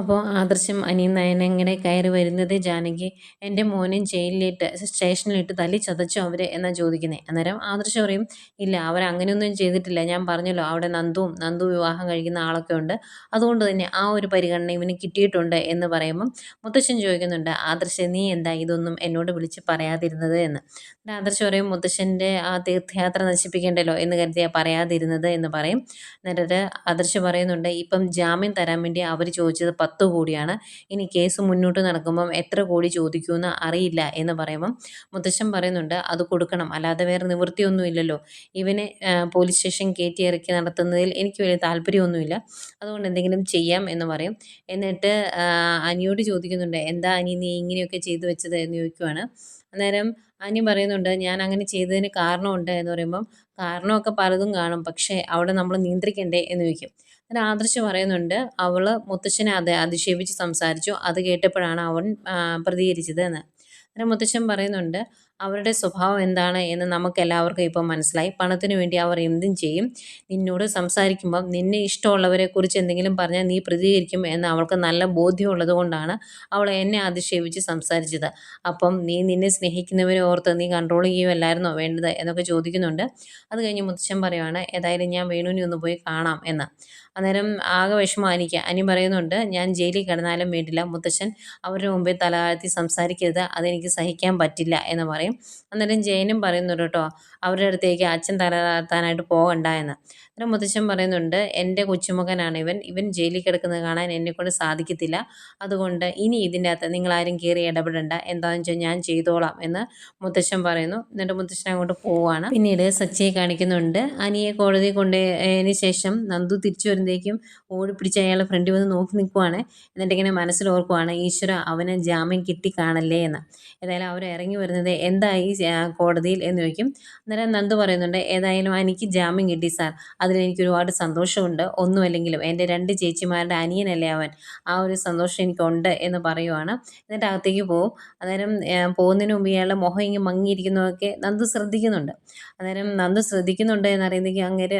അപ്പോൾ ആദർശം അനിയും നയനെ ഇങ്ങനെ കയറി വരുന്നത് ജാനകി എന്റെ മോനെ ജയിലിലിട്ട് സ്റ്റേഷനിലിട്ട് തല്ലി ചതച്ചോ അവർ എന്നാ ചോദിക്കുന്നത് അന്നേരം ആദർശം പറയും ഇല്ല അവർ അങ്ങനെയൊന്നും ചെയ്തിട്ടില്ല. ഞാൻ പറഞ്ഞല്ലോ അവിടെ നന്ദുവും നന്ദു വിവാഹം കഴിക്കുന്ന ആളൊക്കെ ഉണ്ട്. അതുകൊണ്ട് തന്നെ ആ ഒരു പരിഗണന ഇവന് കിട്ടിയിട്ടുണ്ട് എന്ന് പറയുമ്പം മുത്തശ്ശൻ ചോദിക്കുന്നുണ്ട് ആദർശ നീ എന്താ ഇതൊന്നും എന്നോട് വിളിച്ച് പറയാതിരുന്നത് എന്ന്. ആദർശം പറയും മുത്തശ്ശന്റെ ആ തീർത്ഥയാത്ര നശിപ്പിക്കേണ്ടല്ലോ എന്ന് കരുതിയാ പറയാതിരുന്നത് എന്ന് പറയും. എന്നിട്ട് ആദർശ് പറയുന്നുണ്ട് ഇപ്പം ജാമ്യം തരാൻ വേണ്ടി അവർ ചോദിച്ചത് പത്ത് കോടിയാണ്. ഇനി കേസ് മുന്നോട്ട് നടക്കുമ്പം എത്ര കോടി ചോദിക്കുമെന്ന് അറിയില്ല എന്ന് പറയുമ്പം മുത്തശ്ശൻ പറയുന്നുണ്ട് അത് കൊടുക്കണം. അല്ലാതെ വേറെ നിവൃത്തിയൊന്നുമില്ലല്ലോ ഇവനെ പോലീസ് സ്റ്റേഷൻ കയറ്റി ഇറക്കി നടത്തുന്നതിൽ എനിക്ക് വലിയ താല്പര്യമൊന്നുമില്ല. അതുകൊണ്ട് എന്തെങ്കിലും ചെയ്യാം എന്ന് പറയും. എന്നിട്ട് അനിയോട് ചോദിക്കുന്നുണ്ട് എന്താ അനി നീ ഇങ്ങനെയൊക്കെ ചെയ്തു വെച്ചത്? എന്ന് ചോദിക്കുവാണ്. അന്നേരം അനി പറയുന്നുണ്ട് ഞാൻ അങ്ങനെ ചെയ്തതിന് കാരണമുണ്ട് എന്ന് പറയുമ്പം കാരണമൊക്കെ പലതും കാണും. പക്ഷേ അവിടെ നമ്മൾ നിയന്ത്രിക്കണ്ടേ? എന്ന് ചോദിക്കും. അങ്ങനെ ആദർശ് പറയുന്നുണ്ട് അവൾ മുത്തശ്ശനെ അത് അധിക്ഷേപിച്ച് സംസാരിച്ചു. അത് കേട്ടപ്പോഴാണ് അവൻ പ്രതികരിച്ചത് എന്ന്. അങ്ങനെ മുത്തശ്ശൻ പറയുന്നുണ്ട് അവരുടെ സ്വഭാവം എന്താണ് എന്ന് നമുക്ക് എല്ലാവർക്കും ഇപ്പം മനസ്സിലായി. പണത്തിന് വേണ്ടി അവർ എന്തും ചെയ്യും. നിന്നോട് സംസാരിക്കുമ്പം നിന്നെ ഇഷ്ടമുള്ളവരെക്കുറിച്ച് എന്തെങ്കിലും പറഞ്ഞാൽ നീ പ്രതികരിക്കും എന്ന് അവൾക്ക് നല്ല ബോധ്യമുള്ളത് കൊണ്ടാണ് അവൾ എന്നെ അധിക്ഷേപിച്ച് സംസാരിച്ചത്. അപ്പം നീ നിന്നെ സ്നേഹിക്കുന്നവരെ ഓർത്ത് നീ കൺട്രോൾ ചെയ്യുമല്ലായിരുന്നോ വേണ്ടത് എന്നൊക്കെ ചോദിക്കുന്നുണ്ട്. അത് കഴിഞ്ഞ് മുത്തശ്ശൻ പറയുവാണ് ഏതായാലും ഞാൻ വേണുവിനെ ഒന്ന് പോയി കാണാം എന്ന്. അന്നേരം ആകെ വിഷമം അനിക്ക് അനി പറയുന്നുണ്ട് ഞാൻ ജയിലിൽ കിടന്നാലും വേണ്ടില്ല. മുത്തച്ഛൻ അവരുടെ മുമ്പിൽ തലതാഴ്ത്തി സംസാരിക്കരുത്. അതെനിക്ക് സഹിക്കാൻ പറ്റില്ല എന്ന് പറയും. അന്നേരം ജയനും പറയുന്നുണ്ട് കേട്ടോ അവരുടെ അടുത്തേക്ക് അച്ഛൻ തല താഴ്ത്താനായിട്ട് പോകണ്ട എന്ന്. അന്നേരം മുത്തശ്ശൻ പറയുന്നുണ്ട് എന്റെ കൊച്ചുമകനാണ് ഇവൻ. ഇവൻ ജയിലിൽ കിടക്കുന്നത് കാണാൻ എന്നെക്കൊണ്ട് സാധിക്കത്തില്ല. അതുകൊണ്ട് ഇനി ഇതിന്റെ അകത്ത് നിങ്ങളാരും കയറി ഇടപെടണ്ട. എന്താണെന്ന് വെച്ചാൽ ഞാൻ ചെയ്തോളാം എന്ന് മുത്തശ്ശൻ പറയുന്നു. എന്നിട്ട് മുത്തശ്ശൻ അങ്ങോട്ട് പോവുകയാണ്. പിന്നീട് സച്ചിയെ കാണിക്കുന്നുണ്ട് അനിയെ കോടതി കൊണ്ടതിന് ശേഷം നന്ദു തിരിച്ചു വരുന്നതേക്കും ഓടിപ്പിടിച്ച് അയാളെ ഫ്രണ്ടിൽ വന്ന് നോക്കി നിൽക്കുവാണ്. എന്നിട്ട് ഇങ്ങനെ മനസ്സിൽ ഈശ്വര അവന് ജാമ്യം കിട്ടി കാണല്ലേ എന്ന്. ഏതായാലും അവർ ഇറങ്ങി വരുന്നത് എന്തായി കോടതിയിൽ എന്ന് ചോദിക്കും. അന്നേരം നന്ദു പറയുന്നുണ്ട് ഏതായാലും എനിക്ക് ജാമ്യം കിട്ടി സാർ. അതിൽ എനിക്ക് ഒരുപാട് സന്തോഷമുണ്ട്. ഒന്നുമല്ലെങ്കിലും എന്റെ രണ്ട് ചേച്ചിമാരുടെ അനിയനല്ലേ അവൻ. ആ ഒരു സന്തോഷം എനിക്കുണ്ട് എന്ന് പറയുവാണ്. എന്നിട്ട് അകത്തേക്ക് പോവും. അന്നേരം പോകുന്നതിന് മുമ്പ് ഇയാളുടെ മുഖം ഇങ്ങനെ മങ്ങിയിരിക്കുന്നതൊക്കെ നന്ദു ശ്രദ്ധിക്കുന്നുണ്ട്. അന്നേരം നന്ദു ശ്രദ്ധിക്കുന്നുണ്ട് എന്നറിയുന്നെങ്കിൽ അങ്ങനെ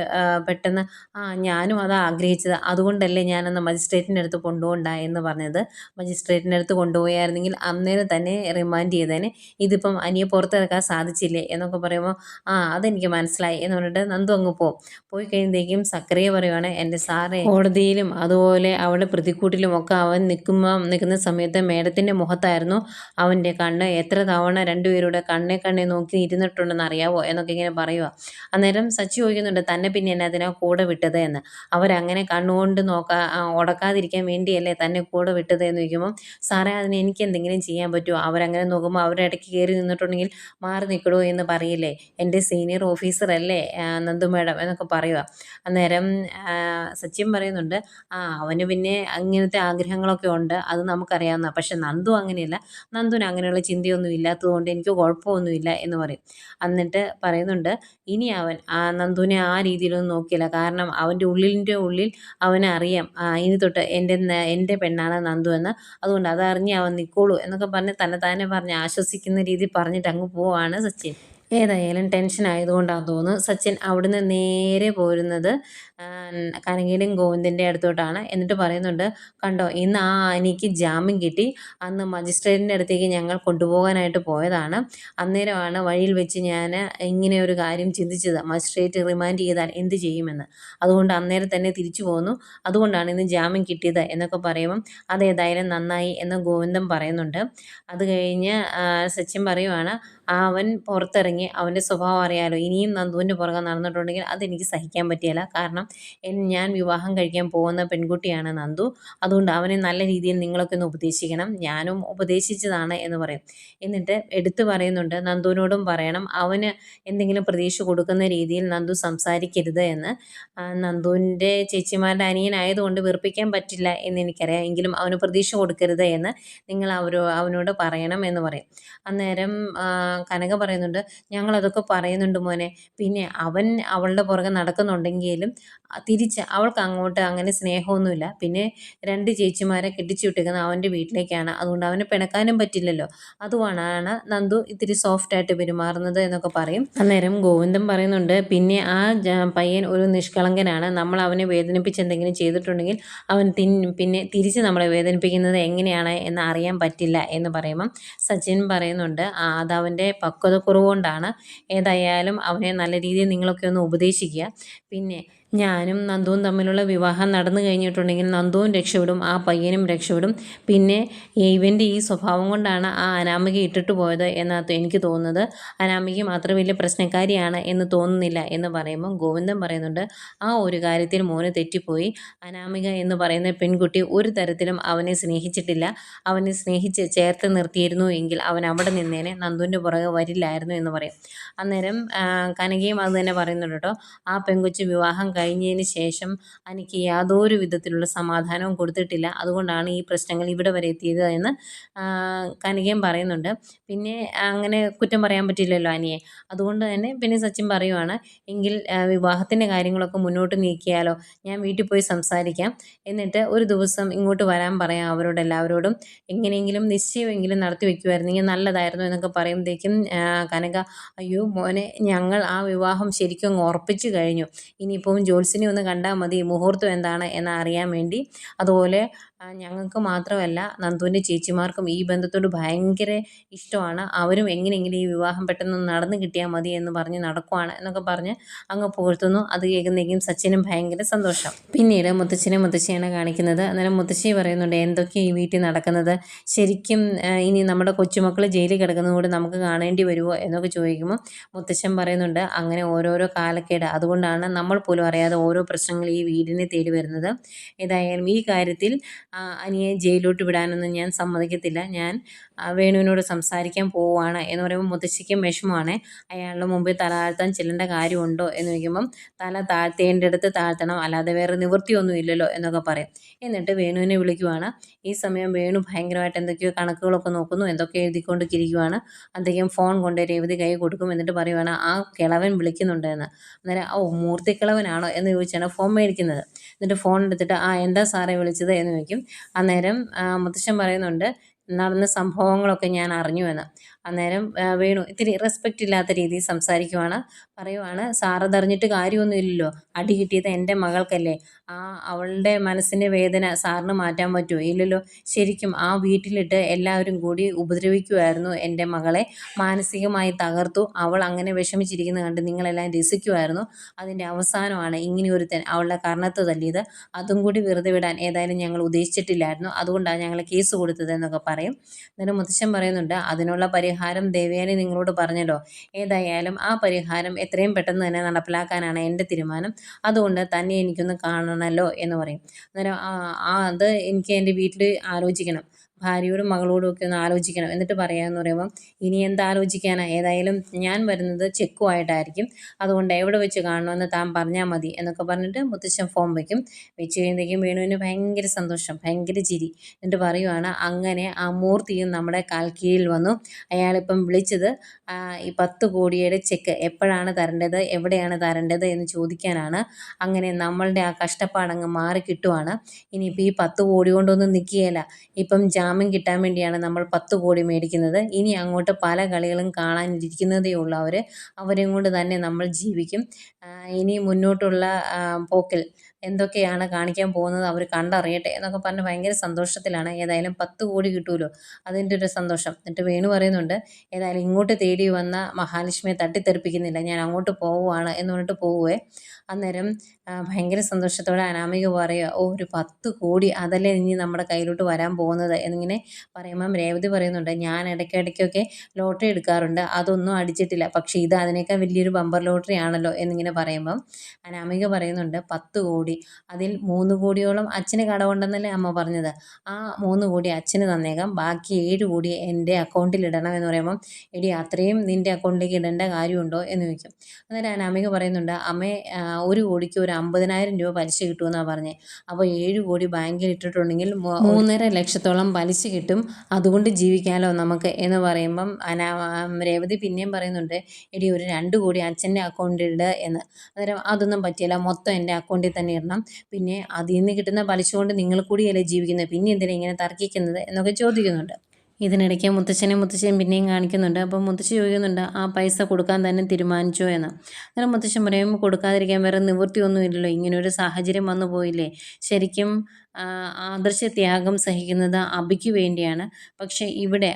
പെട്ടെന്ന് ആ ഞാനും അത് ആഗ്രഹിച്ചത്. അതുകൊണ്ടല്ലേ ഞാനന്ന് മജിസ്ട്രേറ്റിന്റെ അടുത്ത് കൊണ്ടുപോകണ്ടായെന്ന് പറഞ്ഞത്. മജിസ്ട്രേറ്റിന്റെ അടുത്ത് കൊണ്ടുപോയായിരുന്നെങ്കിൽ അന്നേരം തന്നെ റിമാൻഡ് ചെയ്തേനെ. ഇതിപ്പം അനിയെ പുറത്തിറക്കാൻ സാധിച്ചില്ലേ? എന്നൊക്കെ പറയുമ്പോൾ ആ അതെനിക്ക് മനസ്സിലായി എന്ന് പറഞ്ഞിട്ട് നന്ദു അങ്ങ് പോകും പോയി കഴിയുമ്പോഴേക്കും സക്രിയ പറയുവാണ് എന്റെ സാറേ കോടതിയിലും അതുപോലെ അവിടെ പ്രതിക്കൂട്ടിലും ഒക്കെ അവൻ നിൽക്കുമ്പോൾ നിൽക്കുന്ന സമയത്ത് മേഡത്തിന്റെ മുഖത്തായിരുന്നു അവന്റെ കണ്ണ്. എത്ര തവണ രണ്ടുപേരുടെ കണ്ണെ കണ്ണെ നോക്കി ഇരുന്നിട്ടുണ്ടെന്ന് അറിയാവോ? എന്നൊക്കെ ഇങ്ങനെ പറയുക അന്നേരം സച്ചി ചോദിക്കുന്നുണ്ട് തന്നെ പിന്നെ എന്നെ അതിനാ കൂടെ വിട്ടത്? എന്ന്. അവരങ്ങനെ കണ്ണുകൊണ്ട് നോക്കാ ഉടക്കാതിരിക്കാൻ വേണ്ടിയല്ലേ തന്നെ കൂടെ വിട്ടത് എന്ന് ചോദിക്കുമ്പോൾ സാറേ അതിന് എനിക്ക് എന്തെങ്കിലും ചെയ്യാൻ പറ്റുമോ? അവരങ്ങനെ നോക്കുമ്പോൾ അവരുടെ ഇടയ്ക്ക് കയറി നിന്നിട്ടുണ്ടെങ്കിൽ മാറി നിൽക്കണോ എന്ന് പറയില്ലേ? എന്റെ സീനിയർ ഓഫീസർ അല്ലേ നന്ദു മാഡം എന്നൊക്കെ പറയുക അന്നേരം സച്ചിൻ പറയുന്നുണ്ട് ആ അവന് പിന്നെ അങ്ങനത്തെ ആഗ്രഹങ്ങളൊക്കെ ഉണ്ട് അത് നമുക്കറിയാവുന്ന പക്ഷെ നന്ദു അങ്ങനെയല്ല. നന്ദുവിന് അങ്ങനെയുള്ള ചിന്തയൊന്നും ഇല്ലാത്തതുകൊണ്ട് എനിക്ക് കുഴപ്പമൊന്നുമില്ല എന്ന് പറയും. എന്നിട്ട് പറയുന്നുണ്ട് ഇനി അവൻ ആ നന്ദുവിനെ ആ രീതിയിലൊന്നും നോക്കിയില്ല. കാരണം അവന്റെ ഉള്ളിന്റെ ഉള്ളിൽ അവനറിയാം ഇനി തൊട്ട് എന്റെ എന്റെ പെണ്ണാണ് നന്ദു എന്ന്. അതുകൊണ്ട് അതറിഞ്ഞ് അവൻ നിൽക്കോളൂ എന്നൊക്കെ പറഞ്ഞ് തന്നെ തന്നെ പറഞ്ഞ് ആശ്വസിക്കുന്ന രീതിയിൽ പറഞ്ഞിട്ട് അങ്ങ് പോവാണ് സച്ചിൻ. ഏതായാലും ടെൻഷൻ ആയതുകൊണ്ടാണെന്ന് തോന്നുന്നു. സച്ചിൻ അവിടുന്ന് നേരെ പോരുന്നത് കനകയിലും ഗോവിന്ദന്റെ അടുത്തോട്ടാണ്. എന്നിട്ട് പറയുന്നുണ്ട് കണ്ടോ ഇന്ന് ആ ആനയ്ക്ക് ജാമ്യം കിട്ടി. അന്ന് മജിസ്ട്രേറ്റിന്റെ അടുത്തേക്ക് ഞങ്ങൾ കൊണ്ടുപോകാനായിട്ട് പോയതാണ്. അന്നേരമാണ് വഴിയിൽ വെച്ച് ഞാൻ ഇങ്ങനെ ഒരു കാര്യം ചിന്തിച്ചത്. മജിസ്ട്രേറ്റ് റിമാൻഡ് ചെയ്താൽ എന്ത് ചെയ്യുമെന്ന്. അതുകൊണ്ട് അന്നേരം തന്നെ തിരിച്ചു പോന്നു. അതുകൊണ്ടാണ് ഇന്ന് ജാമ്യം കിട്ടിയത് എന്നൊക്കെ പറയുമ്പം അതേതായാലും നന്നായി എന്ന് ഗോവിന്ദൻ പറയുന്നുണ്ട്. അത് കഴിഞ്ഞ് സച്ചിൻ പറയുവാണ് അവൻ പുറത്തിറങ്ങി അവന്റെ സ്വഭാവം അറിയാലോ. ഇനിയും നന്ദുവിന്റെ പുറകെ നടന്നിട്ടുണ്ടെങ്കിൽ അതെനിക്ക് സഹിക്കാൻ പറ്റിയല്ല കാരണം ഞാൻ വിവാഹം കഴിക്കാൻ പോകുന്ന പെൺകുട്ടിയാണ് നന്ദു. അതുകൊണ്ട് അവനെ നല്ല രീതിയിൽ നിങ്ങളൊക്കെ ഒന്ന് ഉപദേശിക്കണം. ഞാനും ഉപദേശിച്ചതാണ് എന്ന് പറയും. എന്നിട്ട് എടുത്തു പറയുന്നുണ്ട്. നന്ദുവിനോടും പറയണം. അവന് എന്തെങ്കിലും പ്രതീക്ഷ കൊടുക്കുന്ന രീതിയിൽ നന്ദു സംസാരിക്കരുത് എന്ന്. നന്ദുവിന്റെ ചേച്ചിമാരുടെ അനിയനായതുകൊണ്ട് വെറുപ്പിക്കാൻ പറ്റില്ല എന്ന് എനിക്കറിയാം. എങ്കിലും അവന് പ്രതീക്ഷ കൊടുക്കരുത് എന്ന് നിങ്ങൾ അവരോ അവനോട് പറയണം എന്ന് പറയും. അന്നേരം കനക പറയുന്നുണ്ട് ഞങ്ങളതൊക്കെ പറയുന്നുണ്ട് മോനെ. പിന്നെ അവൻ അവളുടെ പുറകെ നടക്കുന്നുണ്ടെങ്കിലും തിരിച്ച് അവൾക്ക് അങ്ങോട്ട് അങ്ങനെ സ്നേഹമൊന്നുമില്ല. പിന്നെ രണ്ട് ചേച്ചിമാരെ കെട്ടിച്ചു വിട്ടേക്കുന്നത് അവന്റെ വീട്ടിലേക്കാണ്. അതുകൊണ്ട് അവനെ പിണക്കാനും പറ്റില്ലല്ലോ. അതുകൊണ്ടാണ് നന്ദു ഇത്തിരി സോഫ്റ്റായിട്ട് പെരുമാറുന്നത് എന്നൊക്കെ പറയും. അന്നേരം ഗോവിന്ദൻ പറയുന്നുണ്ട് പിന്നെ ആ പയ്യൻ ഒരു നിഷ്കളങ്കനാണ്. നമ്മൾ അവനെ വേദനിപ്പിച്ച് എന്തെങ്കിലും ചെയ്തിട്ടുണ്ടെങ്കിൽ അവൻ പിന്നെ തിരിച്ച് നമ്മളെ വേദനിപ്പിക്കുന്നത് എങ്ങനെയാണ് എന്ന് അറിയാൻ പറ്റില്ല എന്ന് പറയുമ്പം സച്ചിൻ പറയുന്നുണ്ട് അത് അവന്റെ പക്വത കുറവുകൊണ്ടാണ് ഏതായാലും അവനെ നല്ല രീതിയിൽ നിങ്ങളൊക്കെ ഒന്ന് ഉപദേശിക്കുക. പിന്നെ ഞാനും നന്ദുവും തമ്മിലുള്ള വിവാഹം നടന്നു കഴിഞ്ഞിട്ടുണ്ടെങ്കിൽ നന്ദുവും രക്ഷപ്പെടും ആ പയ്യനും രക്ഷപ്പെടും. പിന്നെ ഇവന്റെ ഈ സ്വഭാവം കൊണ്ടാണ് ആ അനാമിക ഇട്ടിട്ട് പോയത് എന്നാണ് എനിക്ക് തോന്നുന്നത്. അനാമിക മാത്രം വലിയ പ്രശ്നക്കാരിയാണ് എന്ന് തോന്നുന്നില്ല എന്ന് പറയുമ്പോൾ ഗോവിന്ദൻ പറയുന്നുണ്ട് ആ ഒരു കാര്യത്തിൽ മോന് തെറ്റിപ്പോയി. അനാമിക എന്ന് പറയുന്ന പെൺകുട്ടി ഒരു തരത്തിലും അവനെ സ്നേഹിച്ചിട്ടില്ല. അവനെ സ്നേഹിച്ച് ചേർത്ത് നിർത്തിയിരുന്നു എങ്കിൽ അവൻ അവിടെ നിന്നേനെ നന്ദുവിന്റെ പുറകെ വരില്ലായിരുന്നു എന്ന് പറയും. അന്നേരം കനകയും അത് തന്നെ പറയുന്നുണ്ട് കേട്ടോ. ആ പെങ്കൊച്ചു വിവാഹം കഴിഞ്ഞതിന് ശേഷം എനിക്ക് യാതൊരു വിധത്തിലുള്ള സമാധാനവും കൊടുത്തിട്ടില്ല. അതുകൊണ്ടാണ് ഈ പ്രശ്നങ്ങൾ ഇവിടെ വരെ എത്തിയത് എന്ന് കനികയും പറയുന്നുണ്ട്. പിന്നെ അങ്ങനെ കുറ്റം പറയാൻ പറ്റില്ലല്ലോ അനിയെ. അതുകൊണ്ട് തന്നെ പിന്നെ സച്ചിൻ പറയുവാണ് എങ്കിൽ വിവാഹത്തിന്റെ കാര്യങ്ങളൊക്കെ മുന്നോട്ട് നീക്കിയാലോ? ഞാൻ വീട്ടിൽ പോയി സംസാരിക്കാം. എന്നിട്ട് ഒരു ദിവസം ഇങ്ങോട്ട് വരാൻ പറയാം അവരോട് എല്ലാവരോടും. എങ്ങനെയെങ്കിലും നിശ്ചയമെങ്കിലും നടത്തി വെക്കുമായിരുന്നെങ്കിൽ നല്ലതായിരുന്നു എന്നൊക്കെ പറയുമ്പോഴത്തേക്കും കനക അയ്യോ മോനെ ഞങ്ങൾ ആ വിവാഹം ശരിക്കും അങ്ങ് ഉറപ്പിച്ചു കഴിഞ്ഞു. ഇനിയിപ്പം ജോത്സ്യനെ ഒന്ന് കണ്ടാൽ മതി. മുഹൂർത്തം എന്താണ്? എന്ന് അറിയാൻ വേണ്ടി. അതുപോലെ ഞങ്ങൾക്ക് മാത്രമല്ല നന്ദുവിന്റെ ചേച്ചിമാർക്കും ഈ ബന്ധത്തോട് ഭയങ്കര ഇഷ്ടമാണ്. അവരും എങ്ങനെയെങ്കിലും ഈ വിവാഹം പെട്ടെന്ന് നടന്നു കിട്ടിയാൽ മതി എന്ന് പറഞ്ഞ് നടക്കുവാണ് എന്നൊക്കെ പറഞ്ഞ് അങ്ങ് പുകഴ്ത്തുന്നു. അത് കേൾക്കുന്നതെങ്കിലും സച്ചിനും ഭയങ്കര സന്തോഷം. പിന്നീട് മുത്തച്ഛനെ മുത്തശ്ശിയാണ് കാണിക്കുന്നത്. അന്നേരം മുത്തശ്ശി പറയുന്നുണ്ട് എന്തൊക്കെയാണ് ഈ വീട്ടിൽ നടക്കുന്നത്? ശരിക്കും ഇനി നമ്മുടെ കൊച്ചുമക്കൾ ജയിലിൽ കിടക്കുന്നതുകൊണ്ട് നമുക്ക് കാണേണ്ടി വരുമോ? എന്നൊക്കെ ചോദിക്കുമ്പോൾ മുത്തശ്ശൻ പറയുന്നുണ്ട് അങ്ങനെ ഓരോരോ കാലക്കേട്. അതുകൊണ്ടാണ് നമ്മൾ പോലും അറിയാതെ ഓരോ പ്രശ്നങ്ങൾ ഈ വീടിനെ തേടി വരുന്നത്. ഏതായാലും ഈ കാര്യത്തിൽ അനിയെ ജയിലോട്ട് വിടാനൊന്നും ഞാൻ സമ്മതിക്കത്തില്ല. ഞാൻ വേണുവിനോട് സംസാരിക്കാൻ പോവുകയാണ് എന്ന് പറയുമ്പോൾ മുത്തശ്ശിക്കും വിഷമമാണ്. അയാളുടെ മുമ്പിൽ തല താഴ്ത്താൻ ചെല്ലേണ്ട കാര്യമുണ്ടോ എന്ന് ചോദിക്കുമ്പം തല താഴ്ത്തേണ്ടടുത്ത് താഴ്ത്തണം. അല്ലാതെ വേറെ നിവൃത്തിയൊന്നും ഇല്ലല്ലോ എന്നൊക്കെ പറയും. എന്നിട്ട് വേണുവിനെ വിളിക്കുവാണ്. ഈ സമയം വേണു ഭയങ്കരമായിട്ട് എന്തൊക്കെയോ കണക്കുകളൊക്കെ നോക്കുന്നു. എന്തൊക്കെ എഴുതിക്കൊണ്ട് എഴുതിക്കൊണ്ടിരിക്കുവാണ്. അദ്ദേഹം ഫോൺ കൊണ്ട് രേവതി കൈ കൊടുക്കും എന്നിട്ട് പറയുവാണ് ആ കിളവൻ വിളിക്കുന്നുണ്ട് എന്ന്. അന്നേരം ഓ മൂർത്തിക്കിളവനാണോ? എന്ന് ചോദിച്ചാണ് ഫോൺ മേടിക്കുന്നത്. എന്നിട്ട് ഫോൺ എടുത്തിട്ട് ആ എന്താ സാറേ വിളിച്ചത്? എന്ന് ചോദിക്കും. അന്നേരം മുത്തശ്ശൻ പറയുന്നുണ്ട് നടന്ന സംഭവങ്ങളൊക്കെ ഞാൻ അറിഞ്ഞു എന്ന് അന്നേരം വേണു. ഇത്തിരി റെസ്പെക്റ്റ് ഇല്ലാത്ത രീതിയിൽ സംസാരിക്കുവാണ് പറയുവാണ്. സാറതറിഞ്ഞിട്ട് കാര്യമൊന്നുമില്ലല്ലോ അടി കിട്ടിയത് എന്റെ മകൾക്കല്ലേ. ആ അവളുടെ മനസ്സിന്റെ വേദന സാറിന് മാറ്റാൻ പറ്റുമോ ഇല്ലല്ലോ. ശരിക്കും ആ വീട്ടിലിട്ട് എല്ലാവരും കൂടി ഉപദ്രവിക്കുമായിരുന്നു എന്റെ മകളെ. മാനസികമായി തകർത്തു. അവൾ അങ്ങനെ വിഷമിച്ചിരിക്കുന്നത് കണ്ട് നിങ്ങളെല്ലാം രസിക്കുമായിരുന്നു അതിന്റെ അവസാനമാണ് ഇങ്ങനെ ഒരുത്തൻ അവളുടെ കർണത്ത് തല്ലിയത്. അതും കൂടി വെറുതെ വിടാൻ ഏതായാലും ഞങ്ങൾ ഉദ്ദേശിച്ചിട്ടില്ലായിരുന്നു. അതുകൊണ്ടാണ് ഞങ്ങൾ കേസ് കൊടുത്തത് എന്നൊക്കെ പറയും. എന്നിട്ട് മുത്തശ്ശൻ പറയുന്നുണ്ട് അതിനുള്ള പരിഹാരം ദേവയാനി നിങ്ങളോട് പറഞ്ഞല്ലോ. ഏതായാലും ആ പരിഹാരം എത്രയും പെട്ടെന്ന് തന്നെ നടപ്പിലാക്കാനാണ് എന്റെ തീരുമാനം. അതുകൊണ്ട് തന്നെ എനിക്കൊന്ന് കാണണമല്ലോ എന്ന് പറയും. അന്നേരം അത് എനിക്ക് എന്റെ വീട്ടിൽ ആലോചിക്കണം. ഭാര്യയോടും മകളോടും ഒക്കെ ഒന്ന് ആലോചിക്കണം. എന്നിട്ട് പറയാമെന്ന് പറയുമ്പം ഇനി എന്താലോചിക്കാനാണ് ഏതായാലും ഞാൻ വരുന്നത് ചെക്കുമായിട്ടായിരിക്കും അതുകൊണ്ട് എവിടെ വെച്ച് കാണണമെന്ന് താൻ പറഞ്ഞാൽ മതി എന്നൊക്കെ പറഞ്ഞിട്ട് മുത്തച്ഛൻ ഫോം വയ്ക്കും വെച്ച് കഴിയുമ്പോഴേക്കും വേണുവിന് ഭയങ്കര സന്തോഷം ഭയങ്കര ചിരി. എന്നിട്ട് പറയുവാണ് അങ്ങനെ ആ മൂർത്തിയും നമ്മുടെ കാൽ കീഴിൽ വന്നു. അയാളിപ്പം വിളിച്ചത് ഈ പത്ത് കോടിയുടെ ചെക്ക് എപ്പോഴാണ് തരേണ്ടത് എവിടെയാണ് തരേണ്ടത് എന്ന് ചോദിക്കാനാണ്. അങ്ങനെ നമ്മളുടെ ആ കഷ്ടപ്പാടങ്ങ് മാറി കിട്ടുവാണ്. ഇനിയിപ്പോൾ ഈ പത്ത് കോടി കൊണ്ടൊന്നും നിൽക്കുകയില്ല ഇപ്പം ജാമ്യം കിട്ടാൻ വേണ്ടിയാണ് നമ്മൾ പത്ത് കോടി മേടിക്കുന്നത്. ഇനി അങ്ങോട്ട് പല കളികളും കാണാനിരിക്കുന്നതേ ഉള്ളൂ അവർ അവരെയും കൊണ്ട് തന്നെ നമ്മൾ ജീവിക്കും. ഇനി മുന്നോട്ടുള്ള പോക്കിൽ എന്തൊക്കെയാണ് കാണിക്കാൻ പോകുന്നത് അവർ കണ്ടറിയട്ടെ എന്നൊക്കെ പറഞ്ഞ് ഭയങ്കര സന്തോഷത്തിലാണ്. ഏതായാലും പത്ത് കോടി കിട്ടുമല്ലോ അതിന്റെ ഒരു സന്തോഷം. എന്നിട്ട് വേണു പറയുന്നുണ്ട് ഏതായാലും ഇങ്ങോട്ട് തേടി വന്ന മഹാലക്ഷ്മിയെ തട്ടിത്തെറിപ്പിക്കുന്നില്ല. ഞാൻ അങ്ങോട്ട് പോവുകയാണ് എന്ന് പറഞ്ഞിട്ട് പോവുകയെ അന്നേരം ഭയങ്കര സന്തോഷത്തോടെ അനാമിക പറയുക ഓ ഒരു പത്ത് കോടി അതല്ലേ ഇനി നമ്മുടെ കയ്യിലോട്ട് വരാൻ പോകുന്നത്? എന്നിങ്ങനെ പറയുമ്പം രേവതി പറയുന്നുണ്ട് ഞാൻ ഇടയ്ക്കിടയ്ക്കൊക്കെ ലോട്ടറി എടുക്കാറുണ്ട്. അതൊന്നും അടിച്ചിട്ടില്ല. പക്ഷേ ഇത് അതിനേക്കാൾ വലിയൊരു ബമ്പർ ലോട്ടറി ആണല്ലോ എന്നിങ്ങനെ പറയുമ്പം അനാമിക പറയുന്നുണ്ട് പത്ത് കോടി അതിൽ മൂന്ന് കോടിയോളം അച്ഛന് കടമുണ്ടെന്നല്ലേ അമ്മ പറഞ്ഞത്. ആ മൂന്ന് കോടി അച്ഛന് തന്നേക്കാം. ബാക്കി ഏഴ് കോടി എന്റെ അക്കൗണ്ടിൽ ഇടണം എന്ന് പറയുമ്പം എടി അത്രയും നിന്റെ അക്കൗണ്ടിലേക്ക് ഇടേണ്ട കാര്യമുണ്ടോ എന്ന് ചോദിക്കും. അന്നേരം അനാമിക പറയുന്നുണ്ട് അമ്മേ ഒരു കോടിക്ക് ഒരു അമ്പതിനായിരം രൂപ പലിശ കിട്ടുമെന്നാണ് പറഞ്ഞത് അപ്പോൾ ഏഴ് കോടി ബാങ്കിൽ ഇട്ടിട്ടുണ്ടെങ്കിൽ മൂന്നര ലക്ഷത്തോളം പലിശ കിട്ടും. അതുകൊണ്ട് ജീവിക്കാമല്ലോ നമുക്ക് എന്ന് പറയുമ്പം അനാ രേവതി പിന്നെയും പറയുന്നുണ്ട് എടി ഒരു രണ്ട് കോടി അച്ഛന്റെ അക്കൗണ്ടിൽ ഇട് എന്ന്. അന്നേരം അതൊന്നും പറ്റിയില്ല. മൊത്തം എന്റെ അക്കൗണ്ടിൽ തന്നെ ഇടണം പിന്നെ അതിൽ നിന്ന് കിട്ടുന്ന പലിശ കൊണ്ട് നിങ്ങൾ കൂടിയല്ലേ ജീവിക്കുന്നത്. പിന്നെ എന്തിനാ ഇങ്ങനെ തർക്കിക്കുന്നത് എന്നൊക്കെ ചോദിക്കുന്നുണ്ട്. ഇതിനിടയ്ക്ക് മുത്തച്ഛനെ മുത്തച്ഛൻ പിന്നെയും കാണിക്കുന്നുണ്ട്. അപ്പോൾ മുത്തച്ഛൻ ചോദിക്കുന്നുണ്ട് ആ പൈസ കൊടുക്കാൻ തന്നെ തീരുമാനിച്ചോ എന്ന്? അന്നേരം മുത്തച്ഛൻ പറയും കൊടുക്കാതിരിക്കാൻ വേറെ നിവൃത്തിയൊന്നുമില്ലല്ലോ. ഇങ്ങനൊരു സാഹചര്യം വന്നു പോയില്ലേ? ശരിക്കും ആ, ആദർശ ത്യാഗം സഹിക്കുന്നത് അബിക്ക് വേണ്ടിയാണ്. പക്ഷേ ഇവിടെ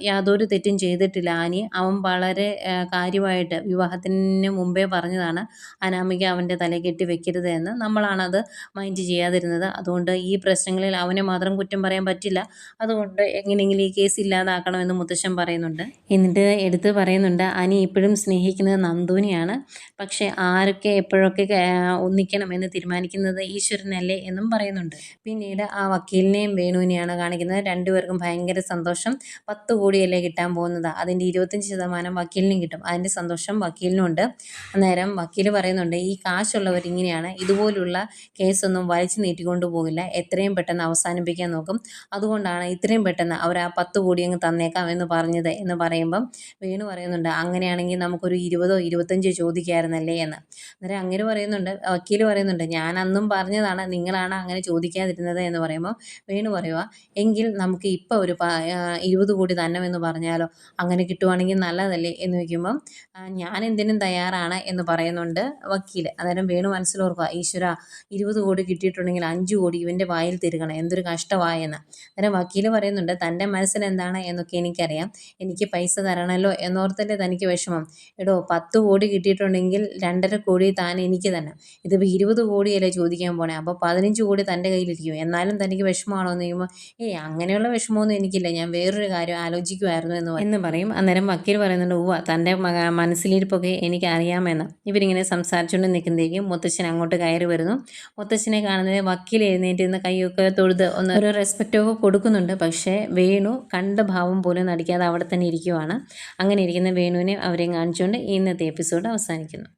യാതൊരു തെറ്റും ചെയ്തിട്ടില്ല. ആനി അവൻ വളരെ കാര്യമായിട്ട് വിവാഹത്തിന് മുമ്പേ പറഞ്ഞതാണ് അനാമിക അവന്റെ തല കെട്ടി വെക്കരുത് എന്ന്. നമ്മളാണത് മൈൻഡ് ചെയ്യാതിരുന്നത്. അതുകൊണ്ട് ഈ പ്രശ്നങ്ങളിൽ അവനെ മാത്രം കുറ്റം പറയാൻ പറ്റില്ല. അതുകൊണ്ട് എങ്ങനെയെങ്കിലും ഈ കേസ് ഇല്ലാതാക്കണമെന്ന് മുത്തശ്ശൻ പറയുന്നുണ്ട്. എന്നിട്ട് എടുത്ത് പറയുന്നുണ്ട് അനി ഇപ്പോഴും സ്നേഹിക്കുന്നത് നന്ദുവിനെയാണ്. പക്ഷേ ആരൊക്കെ എപ്പോഴൊക്കെ ഒന്നിക്കണം എന്ന് തീരുമാനിക്കുന്നത് ഈശ്വരനല്ലേ എന്നും പറയുന്നുണ്ട്. പിന്നീട് ആ വക്കീലിനെയും വേണുവിനെയാണ് കാണിക്കുന്നത്. രണ്ടുപേർക്കും ഭയങ്കര സന്തോഷം. പത്ത് കോടിയല്ലേ കിട്ടാൻ പോകുന്നത്. അതിന്റെ ഇരുപത്തഞ്ച് ശതമാനം വക്കീലിനും കിട്ടും. അതിന്റെ സന്തോഷം വക്കീലിനും ഉണ്ട്. അന്നേരം വക്കീൽ പറയുന്നുണ്ട് ഈ കാശുള്ളവർ ഇങ്ങനെയാണ്. ഇതുപോലുള്ള കേസൊന്നും വലിച്ചു നീട്ടിക്കൊണ്ട് പോകില്ല. എത്രയും പെട്ടെന്ന് അവസാനിപ്പിക്കാൻ നോക്കും. അതുകൊണ്ടാണ് ഇത്രയും പെട്ടെന്ന് അവർ ആ പത്ത് കോടി അങ്ങ് തന്നേക്കാം എന്ന് പറഞ്ഞത് എന്ന് പറയുമ്പം വേണു പറയുന്നുണ്ട് അങ്ങനെയാണെങ്കിൽ നമുക്കൊരു ഇരുപതോ ഇരുപത്തഞ്ചോ ചോദിക്കാമായിരുന്നല്ലേ എന്ന്. അന്നേരം അങ്ങനെ പറയുന്നുണ്ട് വക്കീൽ പറയുന്നുണ്ട് ഞാൻ അന്നും പറഞ്ഞതാണ് നിങ്ങളാണ് അങ്ങനെ ചോദിക്കാതിരുന്നത് എന്ന് പറയുമ്പോൾ വേണു പറയുക എങ്കിൽ നമുക്ക് ഇപ്പോൾ ഒരു ഇരുപത് കോടി തന്നെമെന്ന് പറഞ്ഞാലോ? അങ്ങനെ കിട്ടുവാണെങ്കിൽ നല്ലതല്ലേ? എന്ന് വയ്ക്കുമ്പം ഞാൻ എന്തിനും തയ്യാറാണ് എന്ന് പറയുന്നുണ്ട് വക്കീൽ അന്നേരം വേണു മനസ്സിലോർക്കുക ഈശ്വര ഇരുപത് കോടി കിട്ടിയിട്ടുണ്ടെങ്കിൽ അഞ്ച് കോടി ഇവന്റെ വായിൽ തിരുകണം എന്തൊരു കഷ്ടമായെന്ന് അന്നേരം വക്കീൽ പറയുന്നുണ്ട് തന്റെ മനസ്സിൽ എന്താണ് എന്നൊക്കെ എനിക്കറിയാം. എനിക്ക് പൈസ തരണമല്ലോ എന്നോർത്തല്ലേ തനിക്ക് വിഷമം. എടോ പത്ത് കോടി കിട്ടിയിട്ടുണ്ടെങ്കിൽ രണ്ടര കോടി താൻ എനിക്ക് തന്നെ ഇതിപ്പോൾ ഇരുപത് കോടിയല്ലേ ചോദിക്കാൻ പോണേ. അപ്പോൾ പതിനഞ്ച് കോടി തന്റെ കയ്യിലിരിക്കും എന്നാലും തനിക്ക് വിഷമമാണോ എന്ന് ചോദിക്കുമ്പോൾ ഏയ് അങ്ങനെയുള്ള വിഷമമൊന്നും എനിക്കില്ല. ഞാൻ വേറൊരു കാര്യം ആലോചിക്കുമായിരുന്നു എന്ന്. എന്ന് പറയും. അന്നേരം വക്കീൽ പറയുന്നുണ്ട് ഉവ്വ തന്റെ മനസ്സിലിരിപ്പൊക്കെ എനിക്കറിയാമെന്ന്. ഇവരിങ്ങനെ സംസാരിച്ചുകൊണ്ട് നിൽക്കുന്നതേക്കും മുത്തച്ഛൻ അങ്ങോട്ട് കയറി വരുന്നു. മുത്തച്ഛനെ കാണുന്നത് വക്കീൽ എഴുന്നേറ്റ് നിന്ന് കൈയൊക്കെ തൊഴുത് ഒന്ന് ഒരു റെസ്പെക്റ്റൊക്കെ കൊടുക്കുന്നുണ്ട്. പക്ഷേ വേണു കണ്ട ഭാവം പോലും നടിക്കാതെ അവിടെ തന്നെ ഇരിക്കുവാണ്. അങ്ങനെ ഇരിക്കുന്ന വേണുവിനെ അവരെയും കാണിച്ചുകൊണ്ട് ഇന്നത്തെ എപ്പിസോഡ് അവസാനിക്കുന്നു.